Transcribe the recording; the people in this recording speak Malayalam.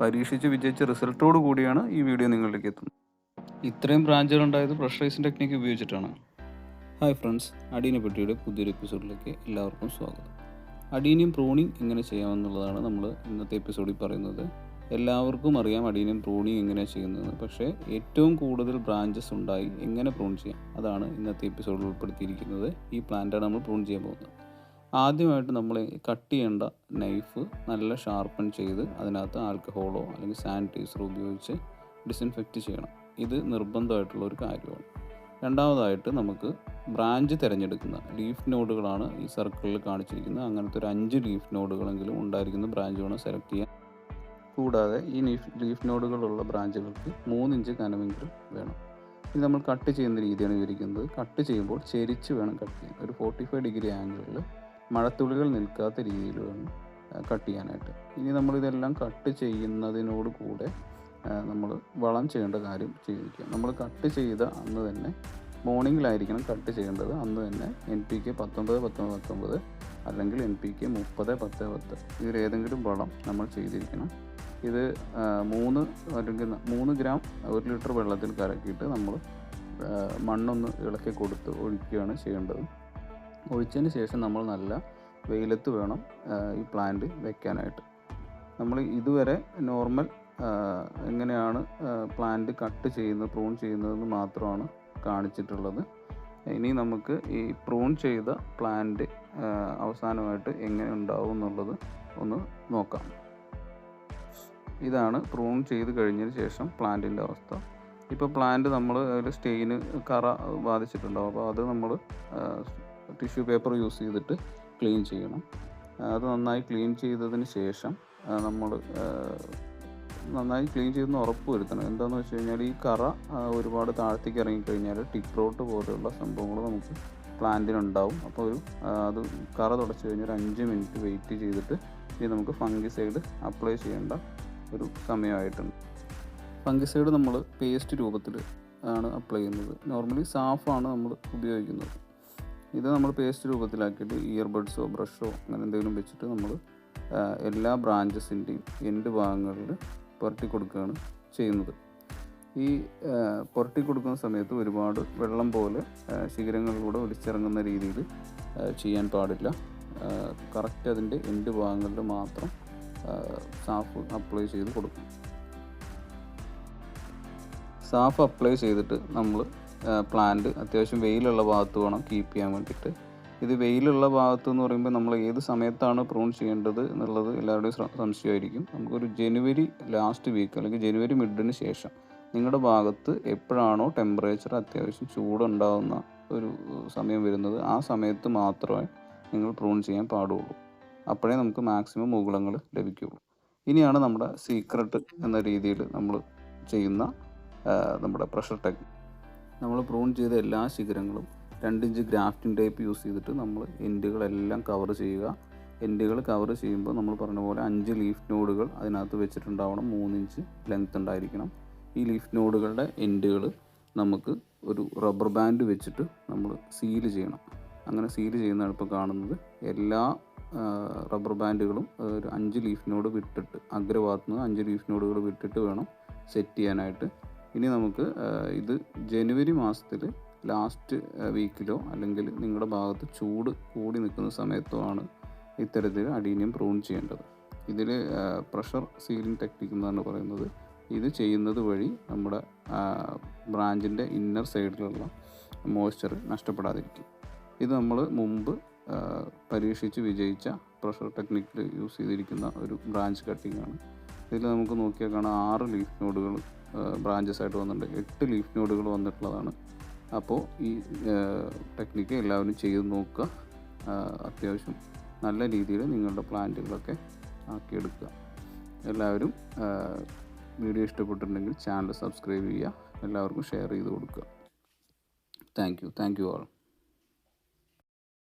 പരീക്ഷിച്ച് വിജയിച്ച റിസൾട്ടോട് കൂടിയാണ് ഈ വീഡിയോ നിങ്ങളിലേക്ക് എത്തുന്നത്. ഇത്രയും ബ്രാഞ്ചുകൾ ഉണ്ടായത് പ്രഷറൈസിംഗ് ടെക്നിക്ക് ഉപയോഗിച്ചിട്ടാണ്. ഹായ് ഫ്രണ്ട്സ് അടീനെ പറ്റിയുടെ പുതിയൊരു എപ്പിസോഡിലേക്ക് എല്ലാവർക്കും സ്വാഗതം. അടീനിയം പ്രൂണിങ് എങ്ങനെ ചെയ്യാമെന്നുള്ളതാണ് നമ്മൾ ഇന്നത്തെ എപ്പിസോഡിൽ പറയുന്നത്. എല്ലാവർക്കും അറിയാം അടീനിയം പ്രൂണിങ് എങ്ങനെയാണ് ചെയ്യുന്നത് പക്ഷേ ഏറ്റവും കൂടുതൽ ബ്രാഞ്ചസ് ഉണ്ടായി എങ്ങനെ പ്രൂൺ ചെയ്യാം? അതാണ് ഇന്നത്തെ എപ്പിസോഡിൽ ഉൾപ്പെടുത്തിയിരിക്കുന്നത്. ഈ പ്ലാന്റാണ് നമ്മൾ പ്രൂൺ ചെയ്യാൻ പോകുന്നത്. ആദ്യമായിട്ട് നമ്മൾ കട്ട് ചെയ്യേണ്ട നൈഫ് നല്ല ഷാർപ്പൺ ചെയ്ത് അതിനകത്ത് ആൽക്കഹോളോ അല്ലെങ്കിൽ സാനിറ്റൈസറോ ഉപയോഗിച്ച് ഡിസിൻഫെക്റ്റ് ചെയ്യണം. ഇത് നിർബന്ധമായിട്ടുള്ള ഒരു കാര്യമാണ്. രണ്ടാമതായിട്ട് നമുക്ക് ബ്രാഞ്ച് തിരഞ്ഞെടുക്കുന്ന ലീഫ് നോഡുകളാണ് ഈ സർക്കിളിൽ കാണിച്ചിരിക്കുന്നത്. അങ്ങനത്തെ ഒരു അഞ്ച് ലീഫ് നോഡുകളെങ്കിലും ഉണ്ടായിരിക്കുന്ന ബ്രാഞ്ച് വേണം സെലക്ട് ചെയ്യാം കൂടാതെ ഈ ലീഫ് ലീഫ് നോഡുകളുള്ള ബ്രാഞ്ചുകൾക്ക് മൂന്നിഞ്ച് കനമെങ്കിലും വേണം. ഇത് നമ്മൾ കട്ട് ചെയ്യുന്ന രീതിയാണ് വിവരിക്കുന്നത്. കട്ട് ചെയ്യുമ്പോൾ ചെരിച്ച് വേണം കട്ട് ചെയ്യാൻ. ഒരു ഫോർട്ടി ഫൈവ് ഡിഗ്രി ആംഗിളിൽ മഴത്തുള്ളികൾ നിൽക്കാത്ത രീതിയിൽ വേണം കട്ട് ചെയ്യാനായിട്ട്. ഇനി നമ്മളിതെല്ലാം കട്ട് ചെയ്യുന്നതിനോട് കൂടെ നമ്മൾ വളം ചെയ്യേണ്ട കാര്യം ചെയ്തിരിക്കുക നമ്മൾ കട്ട് ചെയ്ത അന്ന് തന്നെ മോർണിംഗിലായിരിക്കണം കട്ട് ചെയ്യേണ്ടത്. അന്ന് തന്നെ എൻ പി കെ പത്തൊമ്പത് പത്തൊമ്പത് പത്തൊമ്പത് അല്ലെങ്കിൽ എൻ പി കെ മുപ്പത് പത്ത് പത്ത് ഇതിൽ ഏതെങ്കിലും വളം നമ്മൾ ചെയ്തിരിക്കണം. ഇത് മൂന്ന് അല്ലെങ്കിൽ മൂന്ന് ഗ്രാം ഒരു ലിറ്റർ വെള്ളത്തിൽ കലക്കിയിട്ട് നമ്മൾ മണ്ണൊന്ന് ഇളക്കി കൊടുത്ത് ഒഴിക്കുകയാണ് ചെയ്യേണ്ടത്. ഒഴിച്ചതിന് ശേഷം നമ്മൾ നല്ല വെയിലത്ത് വേണം ഈ പ്ലാന്റ് വെക്കാനായിട്ട്. നമ്മൾ ഇതുവരെ നോർമൽ എങ്ങനെയാണ് പ്ലാന്റ് കട്ട് ചെയ്യുന്നത് പ്രൂൺ ചെയ്യുന്നതെന്ന് മാത്രമാണ് കാണിച്ചിട്ടുള്ളത്. ഇനി നമുക്ക് ഈ പ്രൂൺ ചെയ്ത പ്ലാന്റ് അവസാനമായിട്ട് എങ്ങനെ ഉണ്ടാവും എന്നുള്ളത് ഒന്ന് നോക്കാം. ഇതാണ് പ്രൂൺ ചെയ്ത് കഴിഞ്ഞതിന് ശേഷം പ്ലാന്റിന്റെ അവസ്ഥ. ഇപ്പോൾ പ്ലാന്റ് നമ്മൾ അതിൽ സ്റ്റെയിന് കറ ബാധിച്ചിട്ടുണ്ടാവും. അപ്പോൾ അത് നമ്മൾ ടിഷ്യൂ പേപ്പർ യൂസ് ചെയ്തിട്ട് ക്ലീൻ ചെയ്യണം. അത് നന്നായി ക്ലീൻ ചെയ്തതിന് ശേഷം നമ്മൾ നന്നായി ക്ലീൻ ചെയ്തെന്ന് ഉറപ്പ് വരുത്തണം. എന്താണെന്ന് വെച്ച് കഴിഞ്ഞാൽ ഈ കറ ഒരുപാട് താഴത്തേക്ക് ഇറങ്ങിക്കഴിഞ്ഞാൽ ടിപ്പ് റോട്ട് പോലെയുള്ള സംഭവങ്ങൾ നമുക്ക് പ്ലാന്റിനുണ്ടാവും അപ്പോൾ ഒരു അത് കറ തുടച്ച് കഴിഞ്ഞാൽ ഒരു അഞ്ച് മിനിറ്റ് വെയിറ്റ് ചെയ്തിട്ട് ഇനി നമുക്ക് ഫംഗിസൈഡ് അപ്ലൈ ചെയ്യേണ്ട ഒരു സമയമായിട്ടുണ്ട്. ഫംഗിസൈഡ് നമ്മൾ പേസ്റ്റ് രൂപത്തിൽ ആണ് അപ്ലൈ ചെയ്യുന്നത്. നോർമലി സാഫാണ് നമ്മൾ ഉപയോഗിക്കുന്നത്. ഇത് നമ്മൾ പേസ്റ്റ് രൂപത്തിലാക്കിയിട്ട് ഇയർബഡ്സോ ബ്രഷോ അങ്ങനെ എന്തെങ്കിലും വെച്ചിട്ട് നമ്മൾ എല്ലാ ബ്രാഞ്ചസിന്റെയും എൻഡ് ഭാഗങ്ങളിൽ പുരട്ടി കൊടുക്കുകയാണ് ചെയ്യുന്നത്. ഈ പുരട്ടി കൊടുക്കുന്ന സമയത്ത് ഒരുപാട് വെള്ളം പോലെ ശിഖരങ്ങളിലൂടെ ഒലിച്ചിറങ്ങുന്ന രീതിയിൽ ചെയ്യാൻ പാടില്ല. കറക്റ്റ് അതിന്റെ എൻഡ് ഭാഗങ്ങളിൽ മാത്രം സാഫ് അപ്ലൈ ചെയ്ത് കൊടുക്കും. സാഫ് അപ്ലൈ ചെയ്തിട്ട് നമ്മൾ പ്ലാന്റ് അത്യാവശ്യം വെയിലുള്ള ഭാഗത്ത് വേണം കീപ്പ് ചെയ്യാൻ വേണ്ടിയിട്ട്. ഇത് വെയിലുള്ള ഭാഗത്ത് എന്ന് പറയുമ്പോൾ നമ്മൾ ഏത് സമയത്താണ് പ്രൂൺ ചെയ്യേണ്ടത് എന്നുള്ളത് എല്ലാവരുടെയും സംശയമായിരിക്കും. നമുക്കൊരു ജനുവരി ലാസ്റ്റ് വീക്ക് അല്ലെങ്കിൽ ജനുവരി മിഡിന് ശേഷം നിങ്ങളുടെ ഭാഗത്ത് എപ്പോഴാണോ ടെമ്പറേച്ചർ അത്യാവശ്യം ചൂടുണ്ടാകുന്ന ഒരു സമയം വരുന്നത് ആ സമയത്ത് മാത്രമേ നിങ്ങൾ പ്രൂൺ ചെയ്യാൻ പാടുള്ളൂ. അപ്പോഴേ നമുക്ക് മാക്സിമം മുകുളങ്ങൾ ലഭിക്കുകയുള്ളൂ ഇനിയാണ് നമ്മുടെ സീക്രട്ട് എന്ന രീതിയിൽ നമ്മൾ ചെയ്യുന്ന നമ്മുടെ പ്രഷർ ടെക്നിക് നമ്മൾ പ്രൂൺ ചെയ്ത എല്ലാ ശിഖരങ്ങളും രണ്ടിഞ്ച് ഗ്രാഫ്റ്റിംഗ് ടൈപ്പ് യൂസ് ചെയ്തിട്ട് നമ്മൾ എൻഡുകളെല്ലാം കവർ ചെയ്യുക. എൻഡുകൾ കവർ ചെയ്യുമ്പോൾ നമ്മൾ പറഞ്ഞ പോലെ അഞ്ച് ലീഫ് നോഡുകൾ അതിനകത്ത് വെച്ചിട്ടുണ്ടാവണം. മൂന്നിഞ്ച് ലെങ്ത് ഉണ്ടായിരിക്കണം. ഈ ലീഫ് നോഡുകളുടെ എൻഡുകൾ നമുക്ക് ഒരു റബ്ബർ ബാൻഡ് വെച്ചിട്ട് നമ്മൾ സീൽ ചെയ്യണം. അങ്ങനെ സീൽ ചെയ്യുന്ന ഇപ്പോൾ കാണുന്നത്. എല്ലാ റബ്ബർ ബാൻഡുകളും ഒരു അഞ്ച് ലീഫ് നോഡ് വിട്ടിട്ട് അഗ്രഭാഗത്ത് നിന്ന് അഞ്ച് ലീഫ് നോഡുകൾ വിട്ടിട്ട് വേണം സെറ്റ് ചെയ്യാനായിട്ട്. ഇനി നമുക്ക് ഇത് ജനുവരി മാസത്തിൽ ലാസ്റ്റ് വീക്കിലോ അല്ലെങ്കിൽ നിങ്ങളുടെ ഭാഗത്ത് ചൂട് കൂടി നിൽക്കുന്ന സമയത്തോ ആണ് ഇത്തരത്തിൽ അഡീനിയം പ്രൂൺ ചെയ്യേണ്ടത്. ഇതിൽ പ്രഷർ സീലിംഗ് ടെക്നിക്ക് എന്നാണ് പറയുന്നത് ഇത് ചെയ്യുന്നത് വഴി നമ്മുടെ ബ്രാഞ്ചിന്റെ ഇന്നർ സൈഡിലുള്ള മോയ്സ്ചർ നഷ്ടപ്പെടാതിരിക്കും. ഇത് നമ്മൾ മുമ്പ് പരീക്ഷിച്ച് വിജയിച്ച പ്രഷർ ടെക്നിക്കിൽ യൂസ് ചെയ്തിരിക്കുന്ന ഒരു ബ്രാഞ്ച് കട്ടിംഗ് ആണ്. ഇതിൽ നമുക്ക് നോക്കിയാൽ കാണാം ആറ് ലീഫ് നോഡുകൾ ബ്രാഞ്ചസ് ആയിട്ട് വന്നിട്ടുണ്ട്. എട്ട് ലീഫ് നോഡുകൾ വന്നിട്ടുള്ളതാണ്. അപ്പോൾ ഈ ടെക്നിക്ക് എല്ലാവരും ചെയ്ത് നോക്കുക. അത്യാവശ്യം നല്ല രീതിയിൽ നിങ്ങളുടെ പ്ലാന്റുകളൊക്കെ ആക്കിയെടുക്കുക. എല്ലാവരും വീഡിയോ ഇഷ്ടപ്പെട്ടിട്ടുണ്ടെങ്കിൽ ചാനൽ സബ്സ്ക്രൈബ് ചെയ്യുക. എല്ലാവർക്കും ഷെയർ ചെയ്ത് കൊടുക്കുക. Thank you. Thank you all.